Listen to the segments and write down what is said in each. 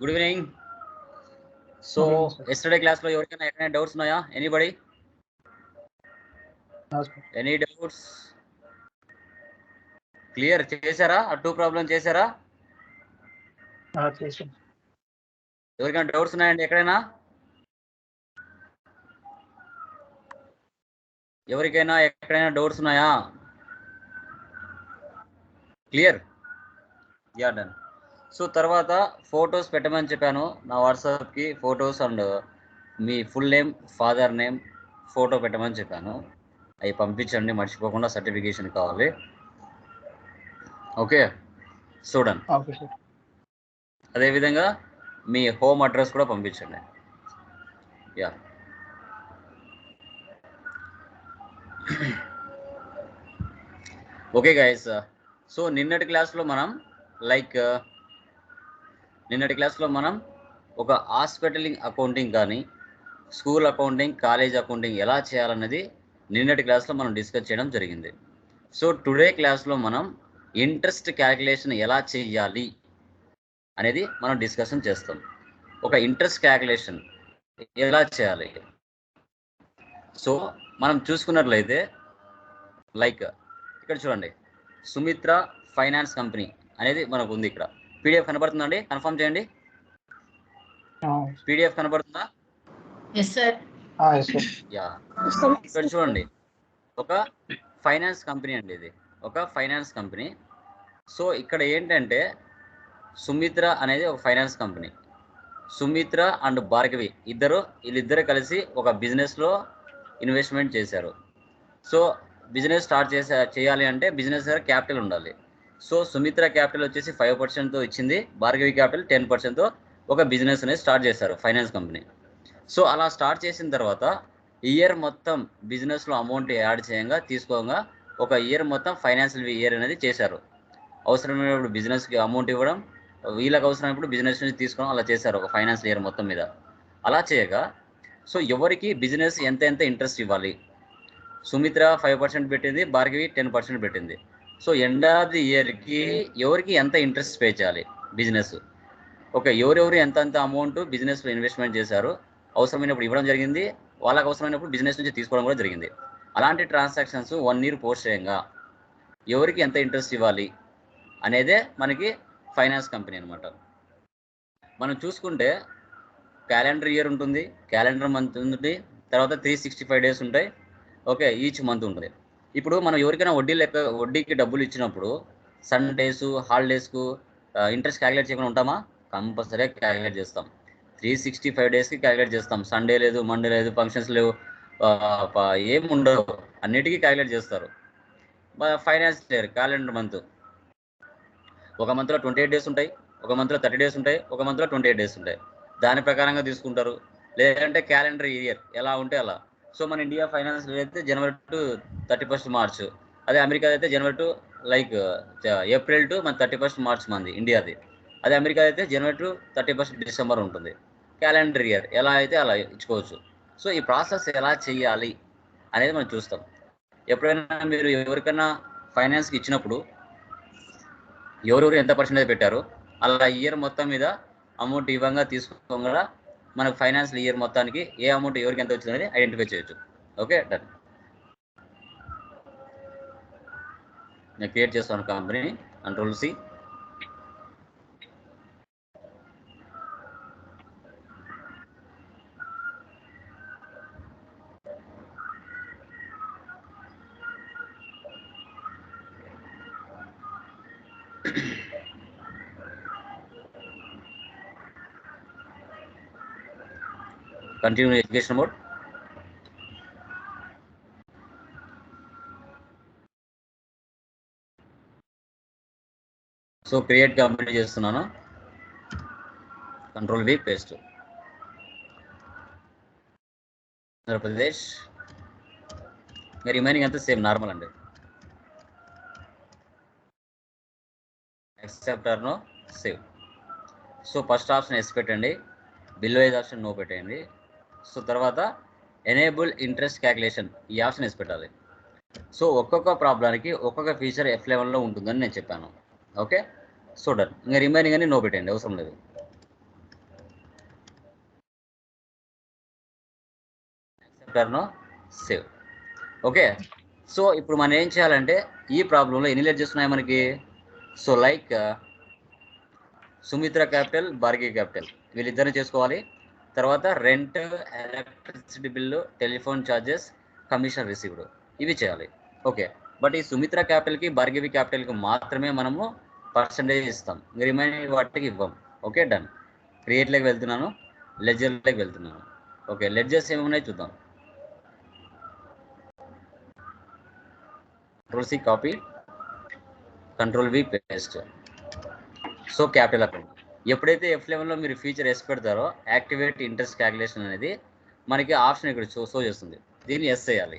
Good evening so yesterday class లో ఎవరికైనా ఎక్కడైనా డౌట్స్ ఉన్నాయా ఎనీబడి ఎనీ డౌట్స్ క్లియర్ చేశారా ఆ టూ ప్రాబ్లం చేశారా ఎవరికైనా డౌట్స్ ఉన్నాయండి ఎక్కడైనా ఎవరికైనా ఎక్కడైనా డౌట్స్ ఉన్నాయా క్లియర్ యా డన్ సో తర్వాత ఫొటోస్ పెట్టమని చెప్పాను నా వాట్సాప్కి photos and me full name father name photo పెట్టమని చెప్పాను అవి పంపించండి మర్చిపోకుండా సర్టిఫికేషన్ కావాలి ఓకే చూడండి అదేవిధంగా మీ హోమ్ అడ్రస్ కూడా పంపించండి యా ఓకే గైస్ సో నిన్నటి క్లాస్లో మనం లైక్ నిన్నటి క్లాస్లో మనం ఒక హాస్పిటలింగ్ అకౌంటింగ్ కానీ స్కూల్ అకౌంటింగ్ కాలేజ్ అకౌంటింగ్ ఎలా చేయాలన్నది నిన్నటి క్లాస్లో మనం డిస్కస్ చేయడం జరిగింది సో టుడే క్లాస్లో మనం ఇంట్రెస్ట్ క్యాలిక్యులేషన్ ఎలా చేయాలి అనేది మనం డిస్కషన్ చేస్తాం ఒక ఇంట్రెస్ట్ క్యాలిక్యులేషన్ ఎలా చేయాలి సో మనం చూసుకున్నట్లయితే లైక్ ఇక్కడ చూడండి సుమిత్ర ఫైనాన్స్ కంపెనీ అనేది మనకు ఉంది ఇక్కడ పీడిఎఫ్ కనబడుతుందండి కన్ఫర్మ్ చేయండి పీడిఎఫ్ కనబడుతుందా ఇక్కడ చూడండి ఒక ఫైనాన్స్ కంపెనీ అండి ఇది ఒక ఫైనాన్స్ కంపెనీ సో ఇక్కడ ఏంటంటే సుమిత్ర అనేది ఒక finance company Sumitra and Bhargavi ఇద్దరు వీళ్ళిద్దరు కలిసి ఒక బిజినెస్లో ఇన్వెస్ట్మెంట్ చేశారు సో బిజినెస్ స్టార్ట్ చేసే చేయాలి అంటే బిజినెస్ దగ్గర క్యాపిటల్ ఉండాలి సో సుమిత్ర క్యాపిటల్ వచ్చేసి ఫైవ్ పర్సెంట్తో ఇచ్చింది భార్గవి క్యాపిటల్ టెన్ పర్సెంట్తో ఒక బిజినెస్ అనేది స్టార్ట్ చేశారు ఫైనాన్స్ కంపెనీ సో అలా స్టార్ట్ చేసిన తర్వాత ఇయర్ మొత్తం బిజినెస్లో అమౌంట్ యాడ్ చేయంగా తీసుకోగా ఒక ఇయర్ మొత్తం ఫైనాన్షియల్ ఇయర్ అనేది చేశారు అవసరమైనప్పుడు బిజినెస్కి అమౌంట్ ఇవ్వడం వీళ్ళకి అవసరమైనప్పుడు బిజినెస్ నుంచి తీసుకోవడం అలా చేశారు ఒక ఫైనాన్స్ ఇయర్ మొత్తం మీద అలా చేయగా సో ఎవరికి బిజినెస్ ఎంత ఎంత ఇంట్రెస్ట్ ఇవ్వాలి సుమిత్ర ఫైవ్ పర్సెంట్ పెట్టింది భార్గవి టెన్ పర్సెంట్ పెట్టింది సో ఎండ్ ఆఫ్ ది ఇయర్కి ఎవరికి ఎంత ఇంట్రెస్ట్ పే చేయాలి బిజినెస్ ఓకే ఎవరెవరు ఎంత అమౌంట్ బిజినెస్లో ఇన్వెస్ట్మెంట్ చేశారు అవసరమైనప్పుడు ఇవ్వడం జరిగింది వాళ్ళకి అవసరమైనప్పుడు బిజినెస్ నుంచి తీసుకోవడం కూడా జరిగింది అలాంటి ట్రాన్సాక్షన్స్ వన్ ఇయర్ పోస్ట్ చేయంగా ఎవరికి ఎంత ఇంట్రెస్ట్ ఇవ్వాలి అనేదే మనకి ఫైనాన్స్ కంపెనీ అనమాట మనం చూసుకుంటే క్యాలెండర్ ఇయర్ ఉంటుంది క్యాలెండర్ మంత్ ఉంటుంది తర్వాత త్రీ సిక్స్టీ ఫైవ్ డేస్ ఉంటాయి ఓకే ఈచ్ మంత్ ఉంటుంది ఇప్పుడు మనం ఎవరికైనా వడ్డీ లెక్క వడ్డీకి డబ్బులు ఇచ్చినప్పుడు సండేస్ హాలిడేస్కు ఇంట్రెస్ట్ క్యాలిక్యులేట్ చేయకుండా ఉంటామా కంపల్సరీగా క్యాలిక్యులేట్ చేస్తాం త్రీ సిక్స్టీ ఫైవ్ డేస్కి క్యాలిక్యులేట్ చేస్తాం సండే లేదు మండే లేదు ఫంక్షన్స్ లేవు ఏమి ఉండవు అన్నిటికీ క్యాలిక్యులేట్ చేస్తారు ఫైనాన్స్ ఇయర్ క్యాలెండర్ మంత్ ఒక మంత్లో ట్వంటీ ఎయిట్ డేస్ ఉంటాయి ఒక మంత్లో థర్టీ డేస్ ఉంటాయి ఒక మంత్లో ట్వంటీ ఎయిట్ డేస్ ఉంటాయి దాని ప్రకారంగా తీసుకుంటారు లేదంటే క్యాలెండర్ ఇయర్ ఎలా ఉంటే అలా సో మన ఇండియా ఫైనాన్స్ అయితే January to thirty first March అదే అమెరికా అయితే January to like April to మన థర్టీ ఫస్ట్ మార్చ్ మంది ఇండియాది అదే అమెరికా అయితే January to thirty first December ఉంటుంది క్యాలెండర్ ఇయర్ ఎలా అయితే అలా ఇచ్చుకోవచ్చు సో ఈ ప్రాసెస్ ఎలా చేయాలి అనేది మనం చూస్తాం ఎప్పుడైనా మీరు ఎవరికైనా ఫైనాన్స్కి ఇచ్చినప్పుడు ఎవరెవరు ఎంత పర్సెంటేజ్ పెట్టారు అలా ఇయర్ మొత్తం మీద అమౌంట్ ఇవ్వంగా తీసుకోకుండా మనకు ఫైనాన్షియల్ ఇయర్ మొత్తానికి ఏ అమౌంట్ ఎవరికి ఎంత వచ్చిందని ఐడెంటిఫై చేయొచ్చు ఓకే డన్ నేను క్రియేట్ చేస్తాను కంపెనీని control C continue education mode so create complete చేస్తున్నాను కంట్రోల్ బి పేస్ట్ ఆంధ్రప్రదేశ్ ఇంకా రిమైనింగ్ అంతా సేమ్ నార్మల్ అండి except are no save so first option yes పెట్టండి బిల్ వైజ్ ఆప్షన్ నో పెట్టేయండి సో తర్వాత ఎనేబుల్ ఇంట్రెస్ట్ క్యాలిక్యులేషన్ ఈ ఆప్షన్ వేసి పెట్టాలి సో ఒక్కొక్క ప్రాబ్లానికి ఒక్కొక్క ఫీచర్ ఎఫ్ లెవెన్లో ఉంటుందని నేను చెప్పాను ఓకే సో డన్ ఇంకా రిమైనింగ్ అని నో పెట్టండి అవసరం లేదు సేవ్ ఓకే సో ఇప్పుడు మనం ఏం చేయాలంటే ఈ ప్రాబ్లంలో ఎన్ని లెట్ చేస్తున్నాయి మనకి so like Sumitra capital Bhargavi capital వీళ్ళిద్దరిని చేసుకోవాలి తర్వాత rent electricity bill telephone charges commission received ఇవి చేయాలి ఓకే బట్ ఈ సుమిత్ర క్యాపిటల్కి భార్గవి క్యాపిటల్కి మాత్రమే మనము పర్సంటేజ్ ఇస్తాం రిమైనింగ్ వాటికి ఇవ్వం ఓకే డన్ క్రియేట్లోకి వెళ్తున్నాను లెడ్జర్లోకి వెళ్తున్నాను ఓకే లెడ్జర్స్ ఏమున్నాయి చూద్దాం control C copy control V paste so capital account ఎప్పుడైతే ఎఫ్ లెవెన్లో మీరు ఫీచర్ ఎస్ పెడతారో యాక్టివేట్ ఇంట్రెస్ట్ క్యాలిక్యులేషన్ అనేది మనకి ఆప్షన్ ఇక్కడ షో షో చేస్తుంది దీన్ని ఎస్ చేయాలి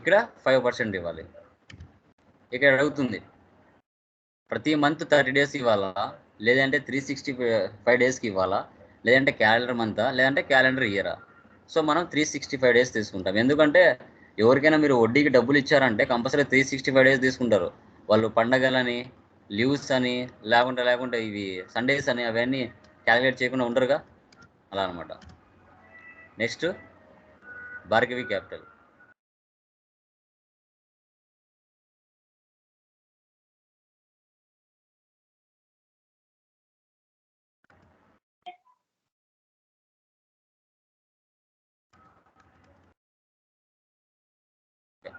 ఇక్కడ ఫైవ్ పర్సెంట్ ఇవ్వాలి ఇక్కడ అడుగుతుంది ప్రతి మంత్ థర్టీ డేస్ ఇవ్వాలా లేదంటే త్రీ సిక్స్టీ ఫైవ్ డేస్కి ఇవ్వాలా లేదంటే క్యాలెండర్ మంతా లేదంటే క్యాలెండర్ ఇయరా సో మనం త్రీ సిక్స్టీ ఫైవ్ డేస్ తీసుకుంటాం ఎందుకంటే ఎవరికైనా మీరు వడ్డీకి డబ్బులు ఇచ్చారంటే compulsory three sixty five days తీసుకుంటారు వాళ్ళు పండగలని లీవ్స్ అని లేకుండా లేకుండా ఇవి సండేస్ అని అవన్నీ క్యాలిక్యులేట్ చేయకుండా ఉండరుగా అలా అనమాట నెక్స్ట్ భార్గవి క్యాపిటల్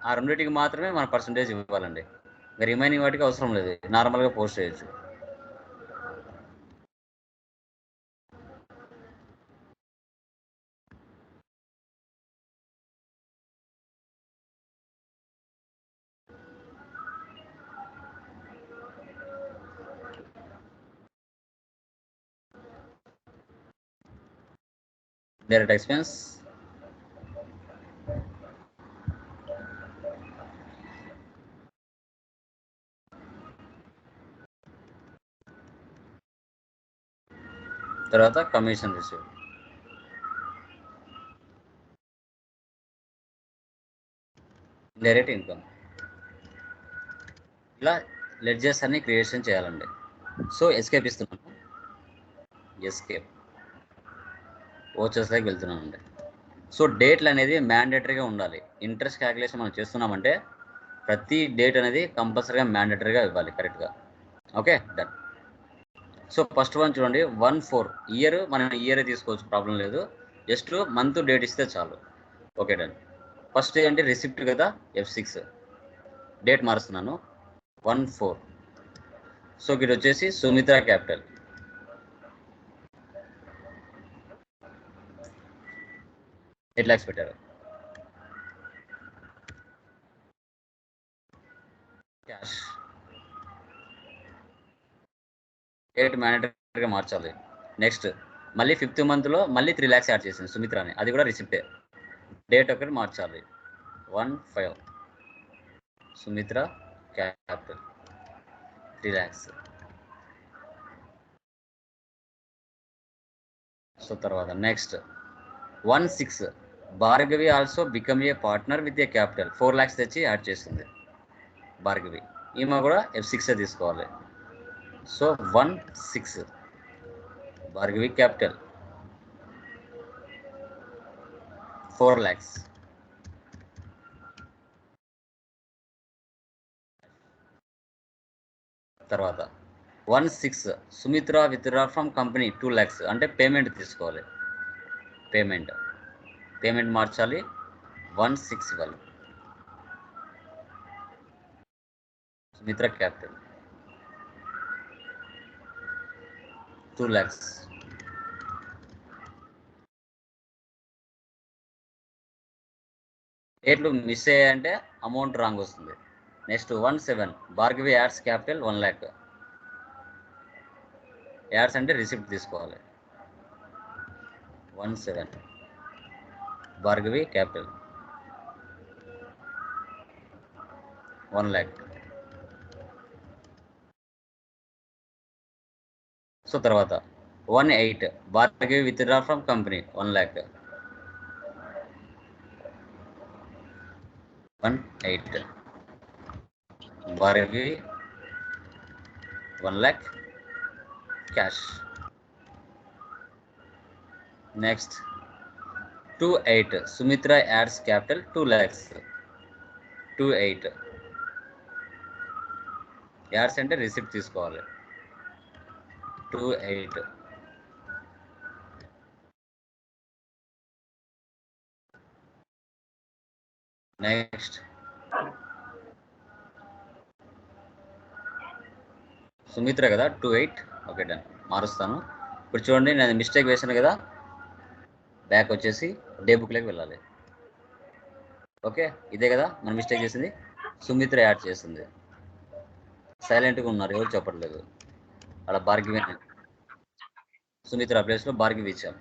ఆ రెండింటికి మాత్రమే మన పర్సంటేజ్ ఇవ్వాలండి రిమైనింగ్ వాటికి అవసరం లేదు నార్మల్గా పోస్ట్ చేయొచ్చు డైరెక్ట్ ఎక్స్పెన్స్ తర్వాత కమిషన్ రిసీవ్ డైరెక్ట్ ఇన్కమ్ ఇలా లెడ్జెస్ అన్ని క్రియేషన్ చేయాలండి సో ఎస్కేప్ ఇస్తున్నాను ఎస్కేప్ వెళ్తున్నాను వెళ్తున్నానండి సో డేట్లు అనేది మ్యాండేటరీగా ఉండాలి ఇంట్రెస్ట్ క్యాలిక్యులేషన్ మనం చేస్తున్నామంటే ప్రతి డేట్ అనేది కంపల్సరీగా మ్యాండేటరీగా ఇవ్వాలి కరెక్ట్గా okay done so first one చూడండి వన్ ఫోర్ ఇయర్ మనం ఇయర్ తీసుకోవచ్చు ప్రాబ్లం లేదు జస్ట్ మంత్ డేట్ ఇస్తే చాలు ఓకే డన్ ఫస్ట్ ఏంటి రిసిప్ట్ కదా ఎఫ్ సిక్స్ డేట్ మారుస్తున్నాను వన్ ఫోర్ సో ఇక్కడ వచ్చేసి సుమిత్ర క్యాపిటల్ ఎయిట్ ల్యాక్స్ పెట్టారు క్యాష్ స్టేట్ మ్యాండేటరీగా మార్చాలి నెక్స్ట్ మళ్ళీ ఫిఫ్త్ మంత్లో మళ్ళీ త్రీ ల్యాక్స్ యాడ్ చేసింది సుమిత్రాని అది కూడా రిసిప్టే డేట్ ఒకటి మార్చాలి one five Sumitra capital three lakhs so తర్వాత next one six Bhargavi also become a partner with a capital four lakhs తెచ్చి యాడ్ చేస్తుంది భార్గవి ఈమె కూడా ఎఫ్ సిక్స్ తీసుకోవాలి so one six Bhargavi capital four lakhs తర్వాత one six Sumitra withdraw from company two lakhs అంటే payment తీసుకోవాలి payment payment మార్చాలి one six వల్ సుమిత్ర క్యాపిటల్ టూ ల్యాక్స్ ఎట్లు మిస్ అయ్యాయంటే అమౌంట్ రాంగ్ వస్తుంది next one seven Bhargavi adds capital one lakh adds అంటే receipt తీసుకోవాలి one seven Bhargavi capital one lakh so తర్వాత one eight Bhargavi with from company one lakh one eight Bhargavi one lakh cash next two eight Sumitra adds capital two lakhs two eight adds అంటే receipt తీసుకోవాలి two eight next Sumitra కదా two eight okay done మారుస్తాను ఇప్పుడు చూడండి నేను mistake వేసాను కదా back వచ్చేసి డే బుక్లోకి వెళ్ళాలి ఓకే ఇదే కదా మన మిస్టేక్ చేసింది సుమిత్ర యాడ్ చేసింది సైలెంట్గా ఉన్నారు ఎవరు చెప్పట్లేదు అలా బార్గివ్ సునీత ప్లేస్ లో బార్గివ్ ఇచ్చాం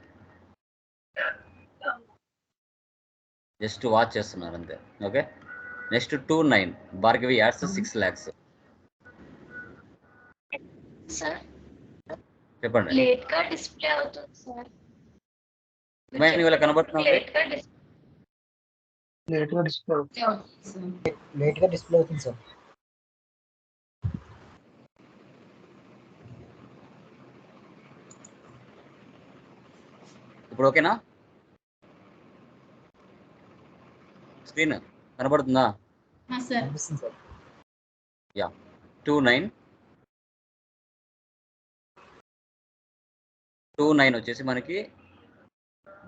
జస్ట్ వాచ్ చేస్తున్నారు అంతే okay next two nine Bhargavi adds six lakhs చెప్పండి లేట్ లేట్ గా డిస్ప్లే అవుతుంది సార్ ఇప్పుడు ఓకేనా స్క్రీన్ కనబడుతుందా yeah two nine two nine వచ్చేసి మనకి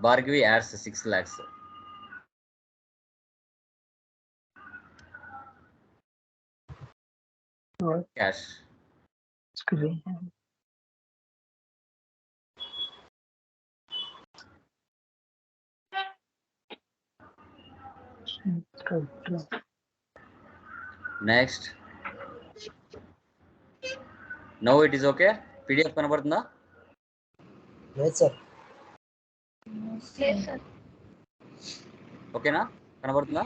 Bhargavi adds six lakhs cash next no it is okay PDF కనబడుతుందా ఓకేనా కనబడుతుందా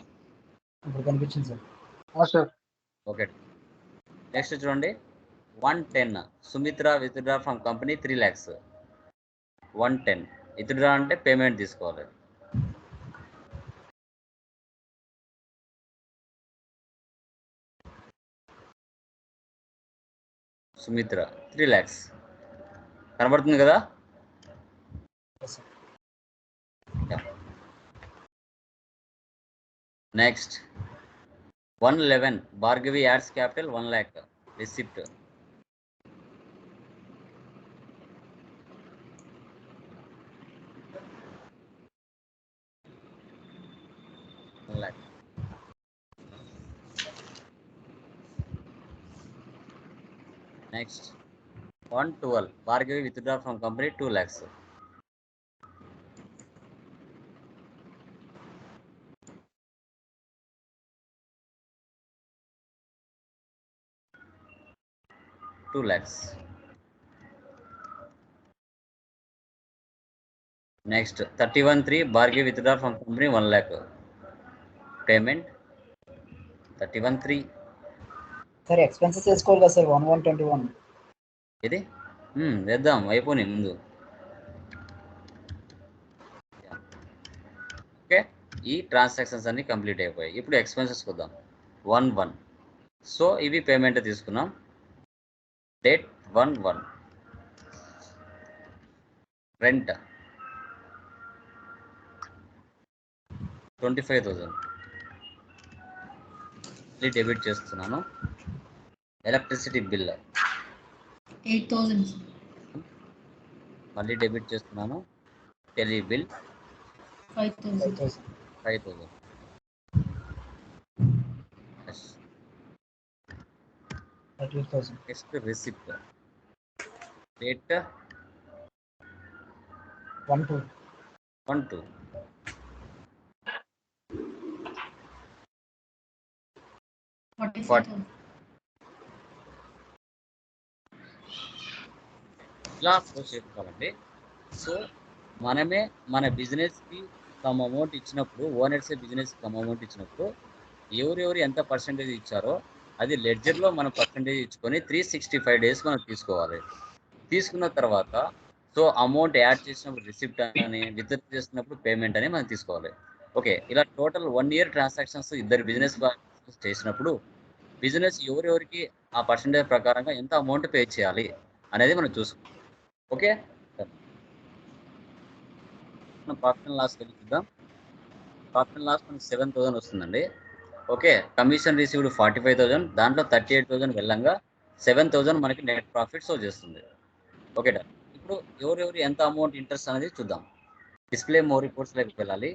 కనిపించింది సార్ ఓకే నెక్స్ట్ చూడండి one ten Sumitra withdraw from company three lakhs one ten withdraw అంటే payment తీసుకోవాలి Sumitra three lakhs కనబడుతుంది కదా next one eleven Bhargavi adds capital one lakh receipt lakh Next, 112. Bhargavi withdraw from company 2 lakhs. Next, 31-3, Bhargavi withdraw from company 1 lakh. Payment 31-3. Sir expenses వేసుకోవాలి కదా sir one one twenty one ఇది వేద్దాం అయిపోయి ముందు okay ఈ transactions అన్ని complete అయిపోయాయి ఇప్పుడు ఎక్స్పెన్సెస్ చూద్దాం వన్ వన్ సో ఇవి పేమెంట్ తీసుకున్నాం date one one rent twenty five thousand debit చేస్తున్నాను ఎలక్ట్రిసిటీ బిల్ ఎయిట్ థౌజండ్ మళ్ళీ డెబిట్ చేస్తున్నాను tele bill five thousand five thousand next receipt date one two one two forty ఇలా force చేసుకోవాలండి so మనమే మన బిజినెస్కి తమ అమౌంట్ ఇచ్చినప్పుడు ఓనర్సే బిజినెస్ తమ అమౌంట్ ఇచ్చినప్పుడు ఎవరెవరు ఎంత పర్సంటేజ్ ఇచ్చారో అది లెడ్జర్లో మనం పర్సంటేజ్ ఇచ్చుకొని త్రీ సిక్స్టీ ఫైవ్ డేస్ మనం తీసుకోవాలి తీసుకున్న తర్వాత సో అమౌంట్ యాడ్ చేసినప్పుడు రిసిప్ట్ అని విత్డ్రా చేసినప్పుడు పేమెంట్ అని మనం తీసుకోవాలి ఓకే ఇలా టోటల్ వన్ ఇయర్ ట్రాన్సాక్షన్స్ ఇద్దరు బిజినెస్ చేసినప్పుడు బిజినెస్ ఎవరెవరికి ఆ పర్సంటేజ్ ప్రకారంగా ఎంత అమౌంట్ పే చేయాలి అనేది మనం చూసుకోవాలి ఓకే ప్రాఫిట్ అండ్ లాస్కి వెళ్ళి చూద్దాం ప్రాఫిట్ అండ్ లాస్ మనకి సెవెన్ థౌసండ్ వస్తుందండి okay commission received forty five thousand దాంట్లో థర్టీ ఎయిట్ థౌసండ్ వెళ్ళంగా సెవెన్ థౌసండ్ మనకి నెట్ ప్రాఫిట్ సో చేస్తుంది ఓకే డా ఇప్పుడు ఎవరెవరు ఎంత అమౌంట్ ఇంట్రెస్ట్ అనేది చూద్దాం డిస్ప్లే మోర్ లైక్ వెళ్ళాలి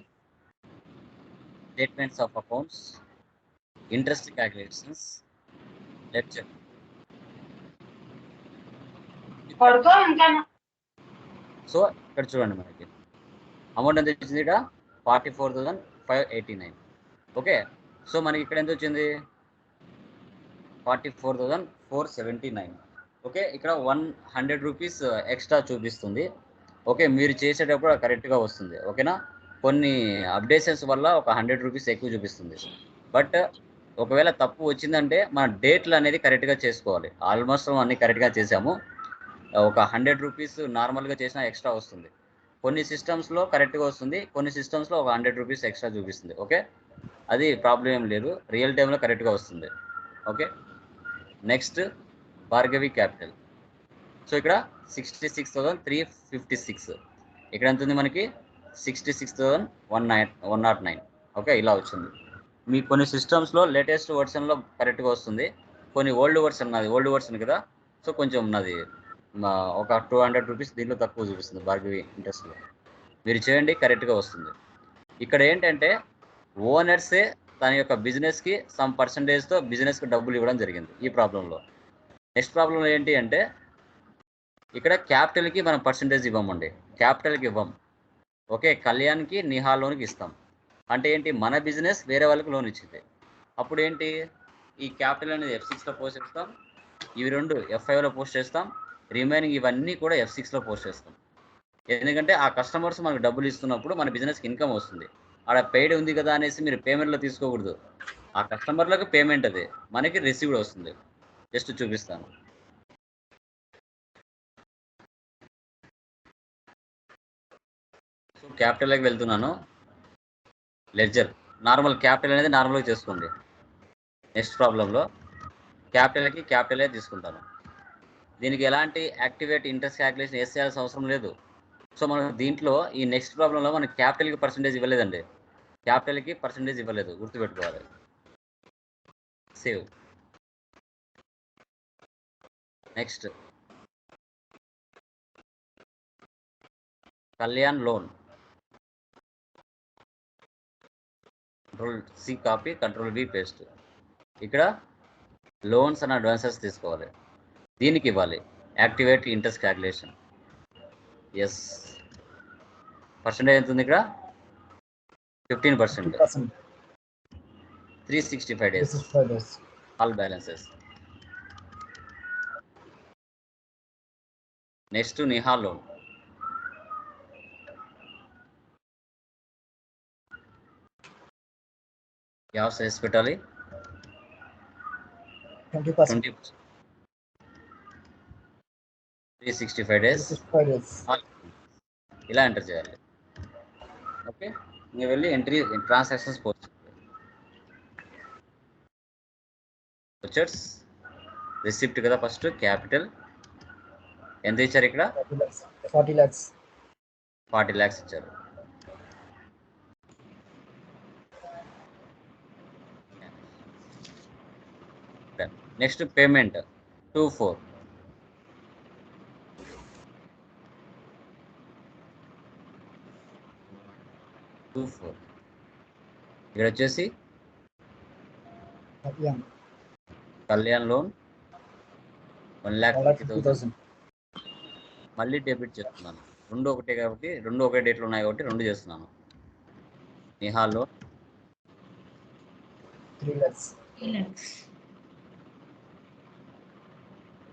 statements of accounts interest calculations let check so ఇక్కడ చూడండి మనకి అమౌంట్ ఎంత వచ్చింది ఇక్కడ forty four thousand five eighty nine okay so మనకి ఇక్కడ ఎంత వచ్చింది forty four thousand four seventy nine okay ఇక్కడ వన్ హండ్రెడ్ రూపీస్ ఎక్స్ట్రా చూపిస్తుంది ఓకే మీరు చేసేటప్పుడు కరెక్ట్గా వస్తుంది ఓకేనా కొన్ని అప్డేషన్స్ వల్ల ఒక హండ్రెడ్ రూపీస్ ఎక్కువ చూపిస్తుంది బట్ ఒకవేళ తప్పు వచ్చిందంటే మన డేట్లు అనేది కరెక్ట్గా చేసుకోవాలి ఆల్మోస్ట్ అన్ని కరెక్ట్గా చేసాము ఒక హండ్రెడ్ రూపీస్ నార్మల్గా చేసినా ఎక్స్ట్రా వస్తుంది కొన్ని సిస్టమ్స్లో కరెక్ట్గా వస్తుంది కొన్ని సిస్టమ్స్లో ఒక హండ్రెడ్ రూపీస్ ఎక్స్ట్రా చూపిస్తుంది ఓకే అది ప్రాబ్లం ఏం లేదు రియల్ టైంలో కరెక్ట్గా వస్తుంది okay next Bhargavi capital so ఇక్కడ sixty six thousand three fifty six ఇక్కడ ఎంత ఉంది మనకి sixty six thousand one nine one not nine okay ఇలా వచ్చింది మీ కొన్ని సిస్టమ్స్లో లేటెస్ట్ వర్షన్లో కరెక్ట్గా వస్తుంది కొన్ని ఓల్డ్ వర్షన్ ఉన్నది ఓల్డ్ వర్షన్ కదా సో కొంచెం ఉన్నది ఒక టూ హండ్రెడ్ రూపీస్ దీనిలో తక్కువ చూపిస్తుంది బార్గవి ఇంట్రెస్ట్లో మీరు చేయండి కరెక్ట్గా వస్తుంది ఇక్కడ ఏంటంటే ఓనర్సే తన యొక్క బిజినెస్కి సమ్ పర్సంటేజ్తో బిజినెస్కి డబ్బులు ఇవ్వడం జరిగింది ఈ ప్రాబ్లంలో నెక్స్ట్ ప్రాబ్లం ఏంటి అంటే ఇక్కడ క్యాపిటల్కి మనం పర్సంటేజ్ ఇవ్వమండి క్యాపిటల్కి ఇవ్వం ఓకే కళ్యాణ్కి నిహా లోన్కి ఇస్తాం అంటే ఏంటి మన బిజినెస్ వేరే వాళ్ళకి లోన్ ఇచ్చింది అప్పుడు ఏంటి ఈ క్యాపిటల్ అనేది ఎఫ్ సిక్స్లో పోస్ట్ చేస్తాం ఇవి రెండు ఎఫ్ఐలో పోస్ట్ చేస్తాం రిమైనింగ్ ఇవన్నీ కూడా ఎఫ్ సిక్స్లో పోస్ట్ చేస్తాం ఎందుకంటే ఆ కస్టమర్స్ మనకు డబ్బులు ఇస్తున్నప్పుడు మన బిజినెస్కి ఇన్కమ్ వస్తుంది ఆడ పెయిడ్ ఉంది కదా అనేసి మీరు పేమెంట్లో తీసుకోకూడదు ఆ కస్టమర్లకు పేమెంట్ అది మనకి రిసీవ్డ్ వస్తుంది జస్ట్ చూపిస్తాను క్యాపిటల్ క్యాపిటల్కి వెళ్తున్నాను లెడ్జర్ నార్మల్ క్యాపిటల్ అనేది నార్మల్గా చేసుకోండి నెక్స్ట్ ప్రాబ్లంలో క్యాపిటల్కి క్యాపిటలే తీసుకుంటాను దీనికి ఎలాంటి యాక్టివేట్ ఇంట్రెస్ట్ క్యాల్కులేషన్ వేసేయాల్సిన అవసరం లేదు సో మనం దీంట్లో ఈ నెక్స్ట్ ప్రాబ్లంలో మనం క్యాపిటల్కి పర్సంటేజ్ ఇవ్వలేదండి క్యాపిటల్కి పర్సంటేజ్ ఇవ్వలేదు గుర్తుపెట్టుకోవాలి save next Kalyan loan control C copy control B paste ఇక్కడ లోన్స్ అండ్ అడ్వాన్సెస్ తీసుకోవాలి దీనికి ఇవ్వాలి activate interest calculation yes percentage ఎంత ఉంది ఇక్కడ fifteen percent three sixty five days all balances next Nihal loan ఎవరు సైజ్ పెట్టాలి twenty percent three sixty five days ఇలా ఎంటర్ చేయాలి ఓకే నేను వెళ్ళి entry transactions post vouchers receipt కదా ఫస్ట్ క్యాపిటల్ ఎంత ఇచ్చారు ఇక్కడ ఫార్టీ ల్యాక్స్ ఫార్టీ ల్యాక్స్ ఇచ్చారు next payment two four two four ఇక్కడ వచ్చేసి Kalyan loan one lakh fifty thousand మళ్ళీ డెబిట్ చేస్తున్నాను రెండు ఒకటే కాబట్టి రెండు ఒకే డేట్లు ఉన్నాయి కాబట్టి రెండు చేస్తున్నాను Nihal loan three lakhs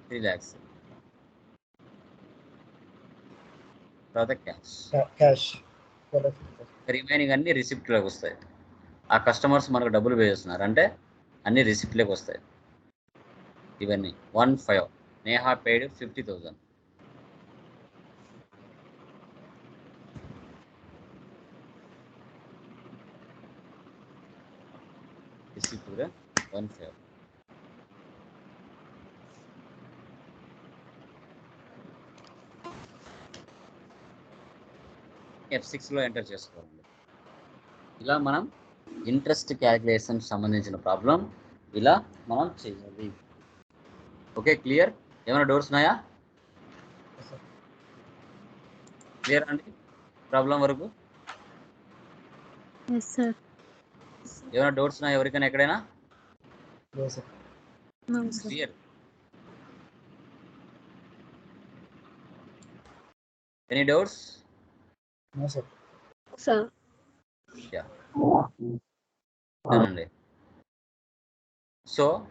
three lakhs తర్వాత క్యాష్ క్యాష్ రిమైనింగ్ అన్ని రిసిప్ట్లోకి వస్తాయి ఆ కస్టమర్స్ మనకు డబ్బులు పే చేస్తున్నారు అంటే అన్ని రిసిప్ట్లోకి వస్తాయి ఇవన్నీ one five Neha paid fifty thousand receipt కూడా వన్ ఫైవ్ ఎఫ్ సిక్స్లో ఎంటర్ చేసుకోవాలి ఇలా మనం ఇంట్రెస్ట్ క్యాలిక్యులేషన్ సంబంధించిన ప్రాబ్లం ఇలా మనం చేయాలి ఓకే క్లియర్ ఏమైనా డౌట్స్ ఉన్నాయా క్లియర్ అండి ప్రాబ్లం వరకు ఏమైనా డౌట్స్ ఉన్నాయా ఎవరికైనా ఎక్కడైనా clear any doubts Masuk. Sa. Yeah. Ganun d e n So,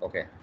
okay.